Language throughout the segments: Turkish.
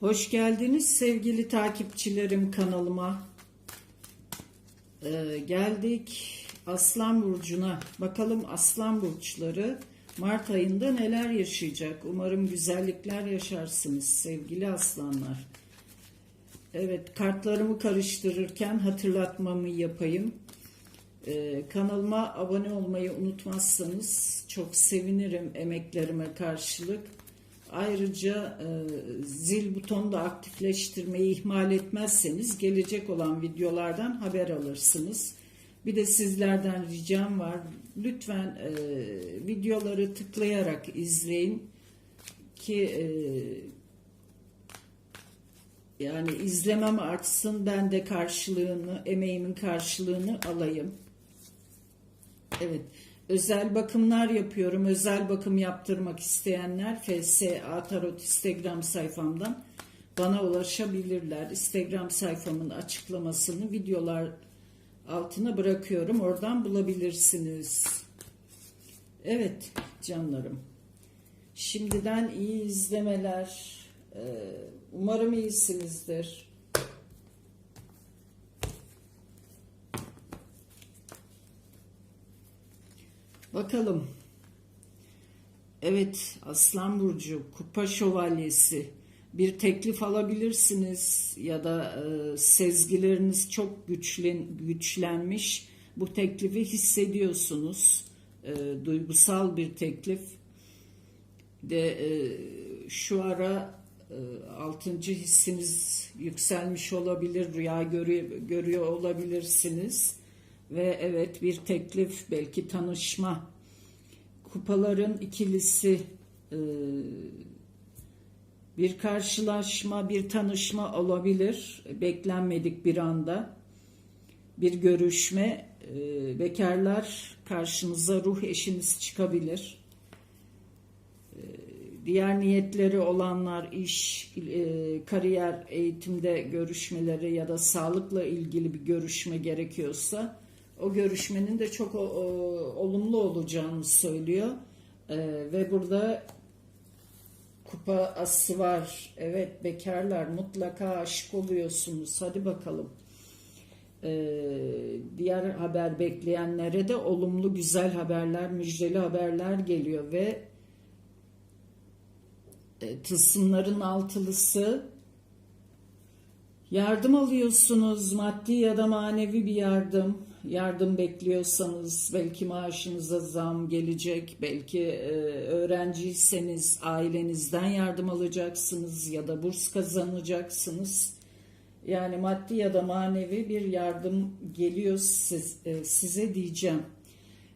Hoş geldiniz sevgili takipçilerim kanalıma. Ee, geldik Aslan Burcu'na. Bakalım Aslan Burçları Mart ayında neler yaşayacak? Umarım güzellikler yaşarsınız sevgili aslanlar. Evet kartlarımı karıştırırken hatırlatmamı yapayım. Ee, kanalıma abone olmayı unutmazsanız çok sevinirim emeklerime karşılık. Ayrıca e, zil butonu da aktifleştirmeyi ihmal etmezseniz gelecek olan videolardan haber alırsınız. Bir de sizlerden ricam var. Lütfen e, videoları tıklayarak izleyin ki e, yani izlemem artsın ben de karşılığını, emeğimin karşılığını alayım. Evet. Özel bakımlar yapıyorum. Özel bakım yaptırmak isteyenler FSA Tarot Instagram sayfamdan bana ulaşabilirler. Instagram sayfamın açıklamasını videolar altına bırakıyorum. Oradan bulabilirsiniz. Evet canlarım. Şimdiden iyi izlemeler. Ee, Umarım iyisinizdir. Bakalım. Evet, Aslan Burcu, Kupa Şövalyesi. Bir teklif alabilirsiniz ya da e, sezgileriniz çok güçlen, güçlenmiş. Bu teklifi hissediyorsunuz. E, duygusal bir teklif. De e, şu ara e, altıncı hissiniz yükselmiş olabilir, rüya görüyor, görüyor olabilirsiniz ve evet bir teklif belki tanışma. Kupaların ikilisi e, bir karşılaşma bir tanışma olabilir. Beklenmedik bir anda. Bir görüşme e, bekarlar karşınıza ruh eşiniz çıkabilir. E, diğer niyetleri olanlar iş kariyer eğitimde görüşmeleri ya da sağlıkla ilgili bir görüşme gerekiyorsa o görüşmenin de çok o, o, olumlu olacağını söylüyor. E, ve burada kupa ası var. Evet bekarlar mutlaka aşık oluyorsunuz. Hadi bakalım. E, diğer haber bekleyenlere de olumlu güzel haberler, müjdeli haberler geliyor ve e, tılsımların altılısı yardım alıyorsunuz maddi ya da manevi bir yardım yardım bekliyorsanız belki maaşınıza zam gelecek, belki e, öğrenciyseniz ailenizden yardım alacaksınız ya da burs kazanacaksınız. Yani maddi ya da manevi bir yardım geliyor siz, e, size diyeceğim.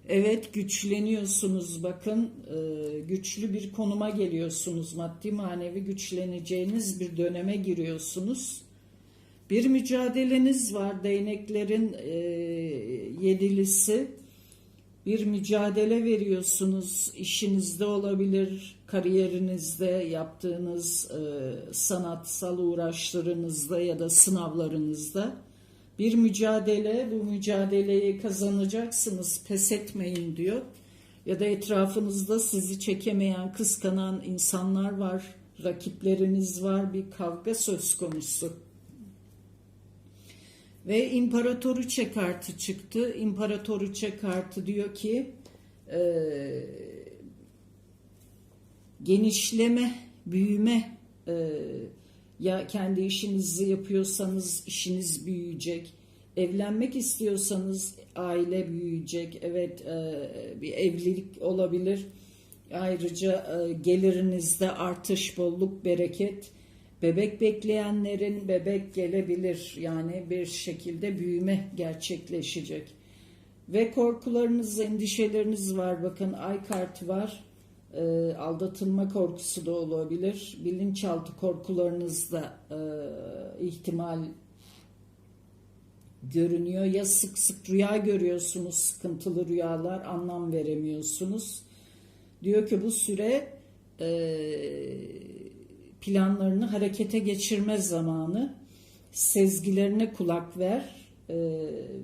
Evet güçleniyorsunuz bakın e, güçlü bir konuma geliyorsunuz maddi manevi güçleneceğiniz bir döneme giriyorsunuz bir mücadeleniz var değneklerin e, yedilisi. Bir mücadele veriyorsunuz işinizde olabilir, kariyerinizde yaptığınız e, sanatsal uğraşlarınızda ya da sınavlarınızda. Bir mücadele, bu mücadeleyi kazanacaksınız, pes etmeyin diyor. Ya da etrafınızda sizi çekemeyen, kıskanan insanlar var, rakipleriniz var, bir kavga söz konusu. Ve İmparatoriçe kartı çıktı. İmparatoriçe kartı diyor ki e, genişleme, büyüme e, ya kendi işinizi yapıyorsanız işiniz büyüyecek. Evlenmek istiyorsanız aile büyüyecek. Evet e, bir evlilik olabilir. Ayrıca e, gelirinizde artış, bolluk, bereket Bebek bekleyenlerin bebek gelebilir. Yani bir şekilde büyüme gerçekleşecek. Ve korkularınız, endişeleriniz var. Bakın ay kartı var. E, aldatılma korkusu da olabilir. Bilinçaltı korkularınız da e, ihtimal görünüyor. Ya sık sık rüya görüyorsunuz, sıkıntılı rüyalar, anlam veremiyorsunuz. Diyor ki bu süre e, planlarını harekete geçirme zamanı. Sezgilerine kulak ver e,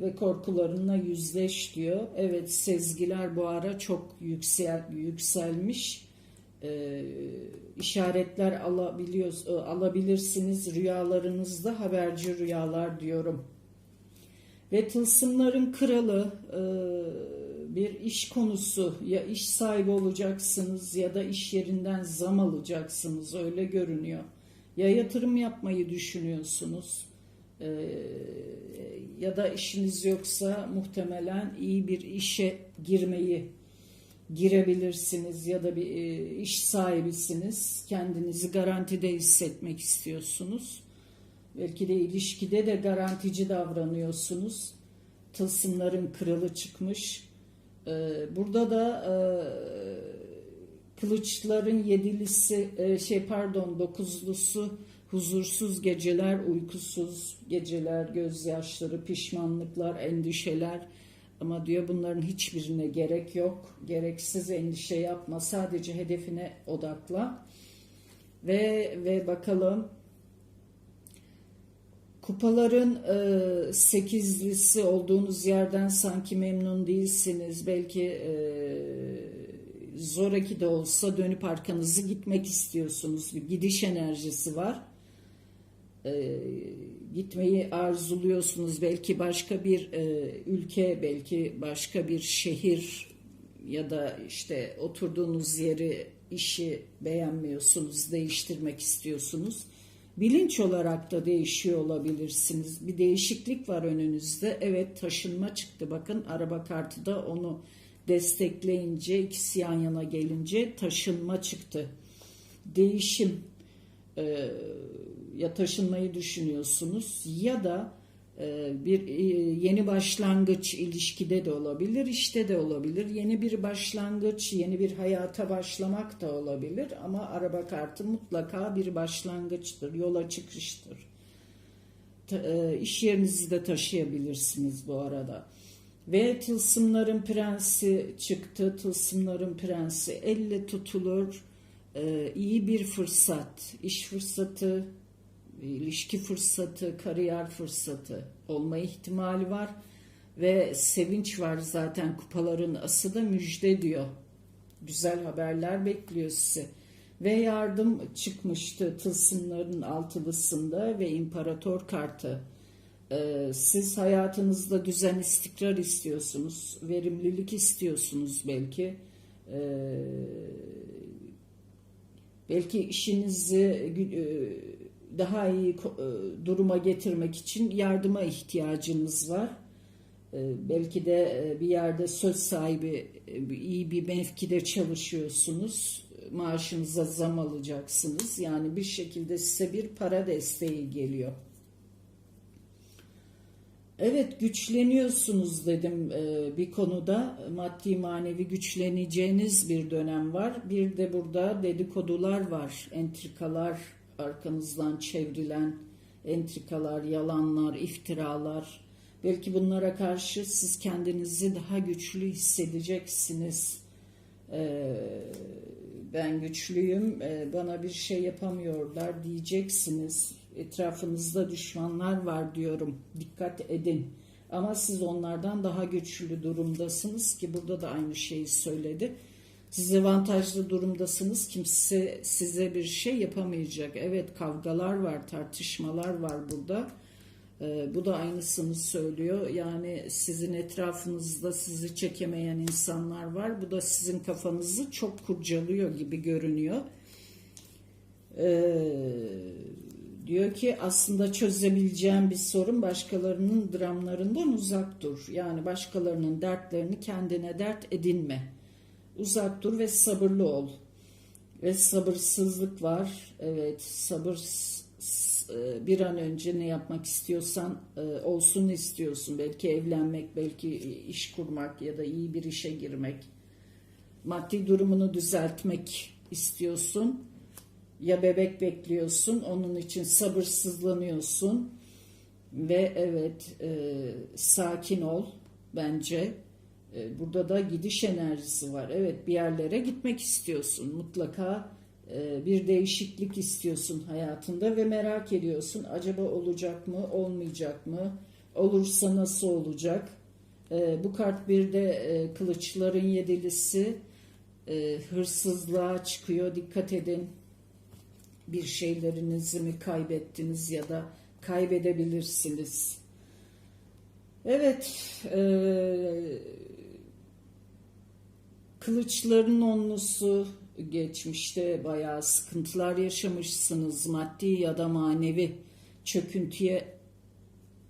ve korkularına yüzleş diyor. Evet sezgiler bu ara çok yüksel, yükselmiş. e, işaretler alabiliyor, e, alabilirsiniz rüyalarınızda haberci rüyalar diyorum. Ve tılsımların kralı e, bir iş konusu ya iş sahibi olacaksınız ya da iş yerinden zam alacaksınız öyle görünüyor. Ya yatırım yapmayı düşünüyorsunuz e, ya da işiniz yoksa muhtemelen iyi bir işe girmeyi girebilirsiniz ya da bir e, iş sahibisiniz. Kendinizi garantide hissetmek istiyorsunuz. Belki de ilişkide de garantici davranıyorsunuz. Tılsımların kralı çıkmış. Ee, Burada da e, kılıçların yedilisi e, şey pardon dokuzlusu huzursuz geceler, uykusuz geceler, gözyaşları, pişmanlıklar, endişeler. Ama diyor bunların hiçbirine gerek yok. Gereksiz endişe yapma. Sadece hedefine odakla. Ve ve bakalım Kupaların e, sekizlisi olduğunuz yerden sanki memnun değilsiniz. Belki e, zoraki de olsa dönüp arkanızı gitmek istiyorsunuz. Bir gidiş enerjisi var. E, gitmeyi arzuluyorsunuz. Belki başka bir e, ülke, belki başka bir şehir ya da işte oturduğunuz yeri, işi beğenmiyorsunuz, değiştirmek istiyorsunuz. Bilinç olarak da değişiyor olabilirsiniz. Bir değişiklik var önünüzde. Evet taşınma çıktı. Bakın araba kartı da onu destekleyince ikisi yan yana gelince taşınma çıktı. Değişim e, ya taşınmayı düşünüyorsunuz ya da bir e, yeni başlangıç ilişkide de olabilir, işte de olabilir. Yeni bir başlangıç, yeni bir hayata başlamak da olabilir ama araba kartı mutlaka bir başlangıçtır, yola çıkıştır. E, iş yerinizi de taşıyabilirsiniz bu arada. Ve tılsımların prensi çıktı. Tılsımların prensi elle tutulur. iyi bir fırsat, iş fırsatı, ilişki fırsatı, kariyer fırsatı olma ihtimali var ve sevinç var zaten kupaların ası da müjde diyor. Güzel haberler bekliyor sizi. Ve yardım çıkmıştı tılsımların altılısında ve imparator kartı. Ee, siz hayatınızda düzen istikrar istiyorsunuz, verimlilik istiyorsunuz belki. Ee, belki işinizi e, daha iyi e, duruma getirmek için yardıma ihtiyacınız var. E, belki de e, bir yerde söz sahibi iyi bir mevkide çalışıyorsunuz. Maaşınıza zam alacaksınız. Yani bir şekilde size bir para desteği geliyor. Evet güçleniyorsunuz dedim bir konuda maddi manevi güçleneceğiniz bir dönem var. Bir de burada dedikodular var, entrikalar arkanızdan çevrilen entrikalar, yalanlar, iftiralar. Belki bunlara karşı siz kendinizi daha güçlü hissedeceksiniz. Ee, ben güçlüyüm, ee, bana bir şey yapamıyorlar diyeceksiniz. Etrafınızda düşmanlar var diyorum. Dikkat edin. Ama siz onlardan daha güçlü durumdasınız ki burada da aynı şeyi söyledi siz avantajlı durumdasınız. Kimse size bir şey yapamayacak. Evet kavgalar var, tartışmalar var burada. Ee, bu da aynısını söylüyor. Yani sizin etrafınızda sizi çekemeyen insanlar var. Bu da sizin kafanızı çok kurcalıyor gibi görünüyor. Ee, diyor ki aslında çözebileceğim bir sorun başkalarının dramlarından uzak dur. Yani başkalarının dertlerini kendine dert edinme uzak dur ve sabırlı ol. Ve sabırsızlık var. Evet sabır e, bir an önce ne yapmak istiyorsan e, olsun istiyorsun. Belki evlenmek, belki iş kurmak ya da iyi bir işe girmek. Maddi durumunu düzeltmek istiyorsun. Ya bebek bekliyorsun, onun için sabırsızlanıyorsun. Ve evet, e, sakin ol bence e, burada da gidiş enerjisi var. Evet bir yerlere gitmek istiyorsun. Mutlaka e, bir değişiklik istiyorsun hayatında ve merak ediyorsun. Acaba olacak mı, olmayacak mı? Olursa nasıl olacak? E, bu kart bir de kılıçların yedilisi. hırsızlığa çıkıyor. Dikkat edin. Bir şeylerinizi mi kaybettiniz ya da kaybedebilirsiniz. Evet, e, kılıçların onlusu geçmişte bayağı sıkıntılar yaşamışsınız. Maddi ya da manevi çöküntüye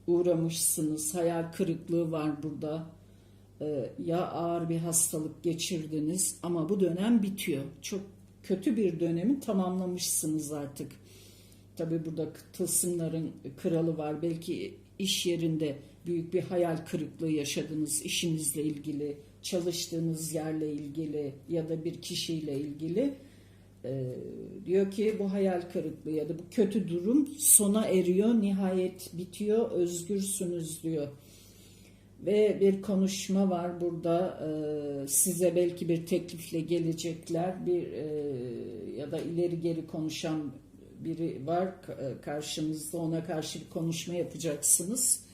uğramışsınız. Hayal kırıklığı var burada. Ee, ya ağır bir hastalık geçirdiniz ama bu dönem bitiyor. Çok kötü bir dönemi tamamlamışsınız artık. Tabi burada tılsımların kralı var. Belki iş yerinde büyük bir hayal kırıklığı yaşadınız işinizle ilgili, çalıştığınız yerle ilgili ya da bir kişiyle ilgili. Ee, diyor ki bu hayal kırıklığı ya da bu kötü durum sona eriyor, nihayet bitiyor, özgürsünüz diyor. Ve bir konuşma var burada. Ee, size belki bir teklifle gelecekler, bir e, ya da ileri geri konuşan biri var e, karşınızda. Ona karşı bir konuşma yapacaksınız.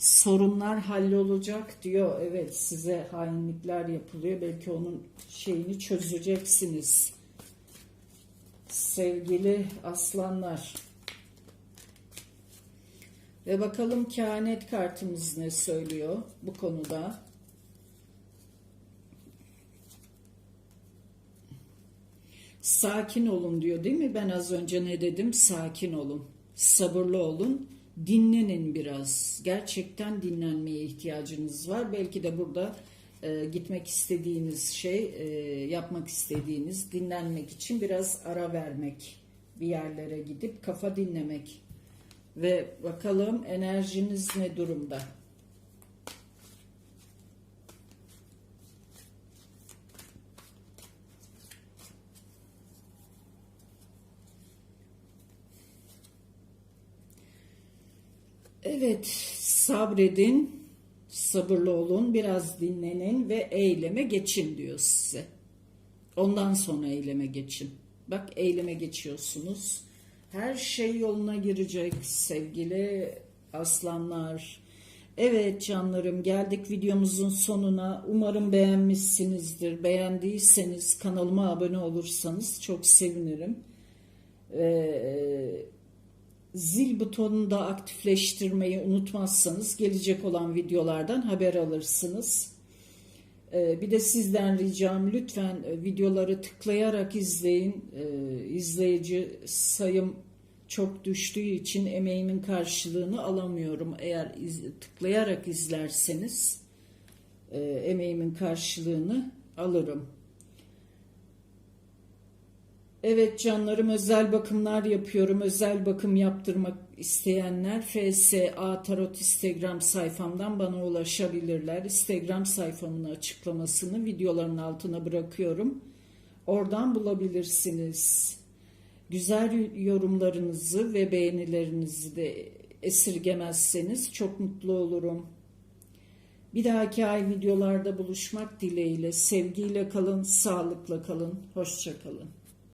Sorunlar hallolacak diyor. Evet size hainlikler yapılıyor. Belki onun şeyini çözeceksiniz. Sevgili aslanlar. Ve bakalım kehanet kartımız ne söylüyor bu konuda. Sakin olun diyor değil mi? Ben az önce ne dedim? Sakin olun. Sabırlı olun. Dinlenin biraz. Gerçekten dinlenmeye ihtiyacınız var. Belki de burada e, gitmek istediğiniz şey, e, yapmak istediğiniz, dinlenmek için biraz ara vermek. Bir yerlere gidip kafa dinlemek. Ve bakalım enerjiniz ne durumda? Evet, sabredin, sabırlı olun, biraz dinlenin ve eyleme geçin diyor size. Ondan sonra eyleme geçin. Bak eyleme geçiyorsunuz. Her şey yoluna girecek sevgili aslanlar. Evet canlarım geldik videomuzun sonuna. Umarım beğenmişsinizdir. Beğendiyseniz kanalıma abone olursanız çok sevinirim. Ee, zil butonunu da aktifleştirmeyi unutmazsanız gelecek olan videolardan haber alırsınız. Ee, bir de sizden ricam lütfen e, videoları tıklayarak izleyin. Ee, izleyici sayım çok düştüğü için emeğimin karşılığını alamıyorum. Eğer iz, tıklayarak izlerseniz e, emeğimin karşılığını alırım. Evet canlarım özel bakımlar yapıyorum. Özel bakım yaptırmak isteyenler FSA Tarot Instagram sayfamdan bana ulaşabilirler. Instagram sayfamın açıklamasını videoların altına bırakıyorum. Oradan bulabilirsiniz. Güzel yorumlarınızı ve beğenilerinizi de esirgemezseniz çok mutlu olurum. Bir dahaki ay videolarda buluşmak dileğiyle sevgiyle kalın, sağlıkla kalın, hoşça kalın.